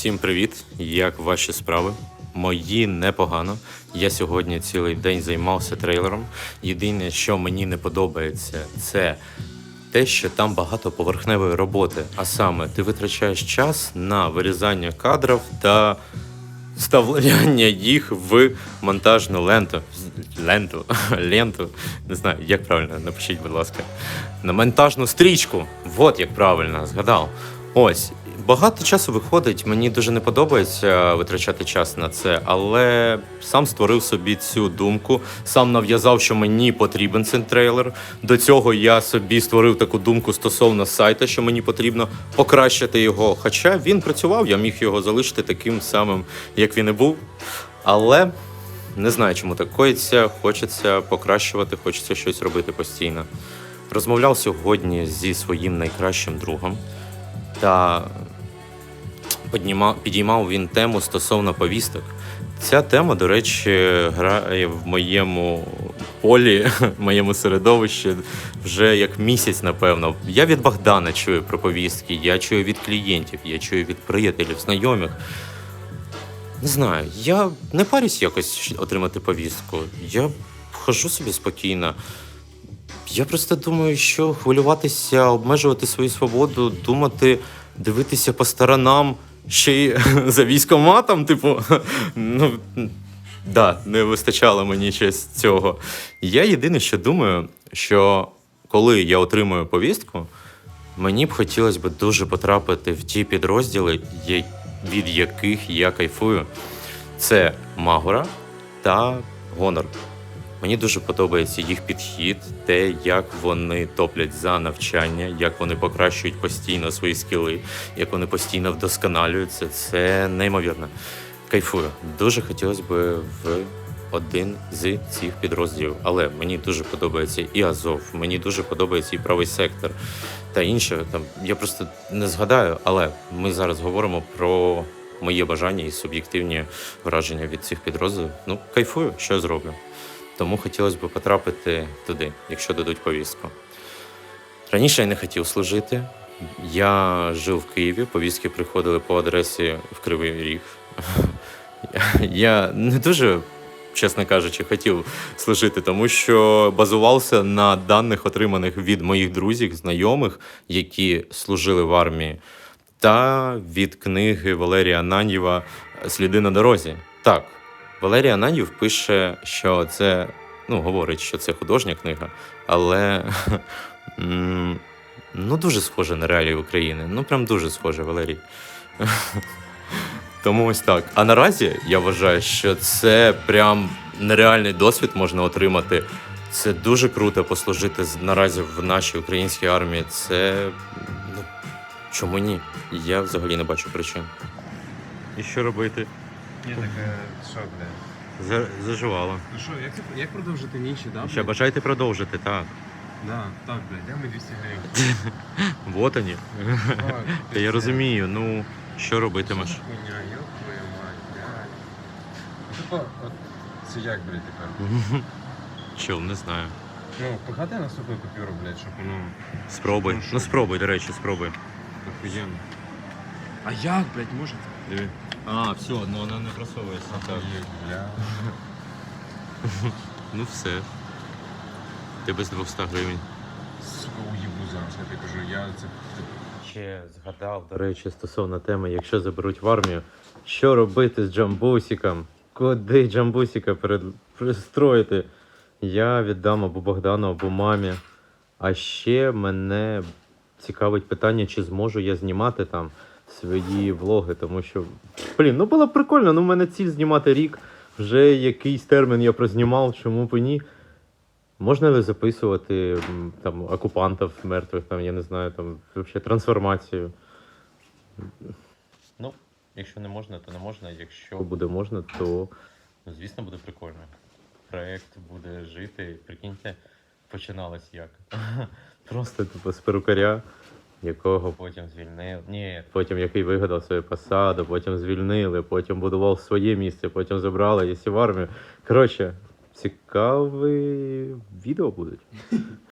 Всім привіт! Як ваші справи? Мої непогано. Я сьогодні цілий день займався трейлером. Єдине, що мені не подобається, це те, що там багато поверхневої роботи. А саме, ти витрачаєш час на вирізання кадрів та вставляння їх в монтажну ленту. Ленту, ленту, не знаю, як правильно, напишіть, будь ласка. На монтажну стрічку. Вот як правильно, згадав. Ось. Багато часу виходить, мені дуже не подобається витрачати час на це, але сам створив собі цю думку, сам нав'язав, що мені потрібен цей трейлер. До цього я собі створив таку думку стосовно сайта, що мені потрібно покращити його. Хоча він працював, я міг його залишити таким самим, як він і був. Але не знаю, чому так коїться. Хочеться покращувати, хочеться щось робити постійно. Розмовляв сьогодні зі своїм найкращим другом та підіймав він тему стосовно повісток. Ця тема, до речі, грає в моєму полі, в моєму середовищі вже як місяць, напевно. Я від Богдана чую про повістки, я чую від клієнтів, я чую від приятелів, знайомих. Не знаю, я не парюсь якось отримати повістку. Я хожу собі спокійно. Я просто думаю, що хвилюватися, обмежувати свою свободу, думати, дивитися по сторонам ще й за військоматом, типу, ну. Да, не вистачало мені щось цього. Я єдине, що думаю, що коли я отримую повістку, мені б хотілося б дуже потрапити в ті підрозділи, від яких я кайфую. Це Магора та Гонор. Мені дуже подобається їх підхід, те, як вони топлять за навчання, як вони покращують постійно свої скіли, як вони постійно вдосконалюються. Це неймовірно. Кайфую. Дуже хотілося б в один з цих підрозділів. Але мені дуже подобається і Азов, мені дуже подобається і правий сектор та інше. Там я просто не згадаю, але ми зараз говоримо про моє бажання і суб'єктивні враження від цих підрозділів. Ну, кайфую, що я зроблю. Тому хотілося б потрапити туди, якщо дадуть повістку. Раніше я не хотів служити. Я жив в Києві, повістки приходили по адресі в Кривий Ріг. Я не дуже, чесно кажучи, хотів служити, тому що базувався на даних, отриманих від моїх друзів, знайомих, які служили в армії, та від книги Валерія Ананьєва Сліди на дорозі. Так, Валерій Ананьєв пише, що це, ну, говорить, що це художня книга, але ну, дуже схоже на реалії України. Ну, прям дуже схоже, Валерій. Тому ось так. А наразі я вважаю, що це прям нереальний досвід можна отримати. Це дуже круто послужити наразі в нашій українській армії. Це ну, чому ні? Я взагалі не бачу причин. І що робити? Ні, так що, бля? Заживало. Ну що, як, це- як продовжити нічі, да? Ще блядь? бажаєте продовжити, так. Да, так, блядь, де ми 200 гривень? Вот вони. Та я розумію, ну що робитимеш? Що Хуйня, ёб твою мать, блядь. Ну, Типа, от це як, блядь, тепер? Чел, не знаю. Ну, пихати наступну купюру, блядь, щоб воно Спробуй. Ну, що? Ну спробуй, до речі, спробуй. охуєнно. А як, блядь, може? Диви. А, все, ну вона не просовується. Бля. Ну все. Ти без 200 гривень. Сука, уїбу зараз, я тобі кажу, я це... Ще згадав, до речі, стосовно теми, якщо заберуть в армію, що робити з джамбусиком? Куди джамбусика перед... пристроїти? Я віддам або Богдану, або мамі. А ще мене цікавить питання, чи зможу я знімати там свої влоги, тому що, блін, ну було б прикольно, ну в мене ціль знімати рік. Вже якийсь термін я прознімав, чому б і ні. Можна ли записувати там окупантів мертвих, там, я не знаю, там взагалі трансформацію? Ну, якщо не можна, то не можна. Якщо буде можна, то ну, звісно буде прикольно. Проект буде жити. Прикиньте, починалось як. Просто типу з перукаря, якого потім звільнили. Ні, потім який вигадав свою посаду, потім звільнили, потім будував своє місце, потім забрали і в армію. Коротше, цікаві відео будуть.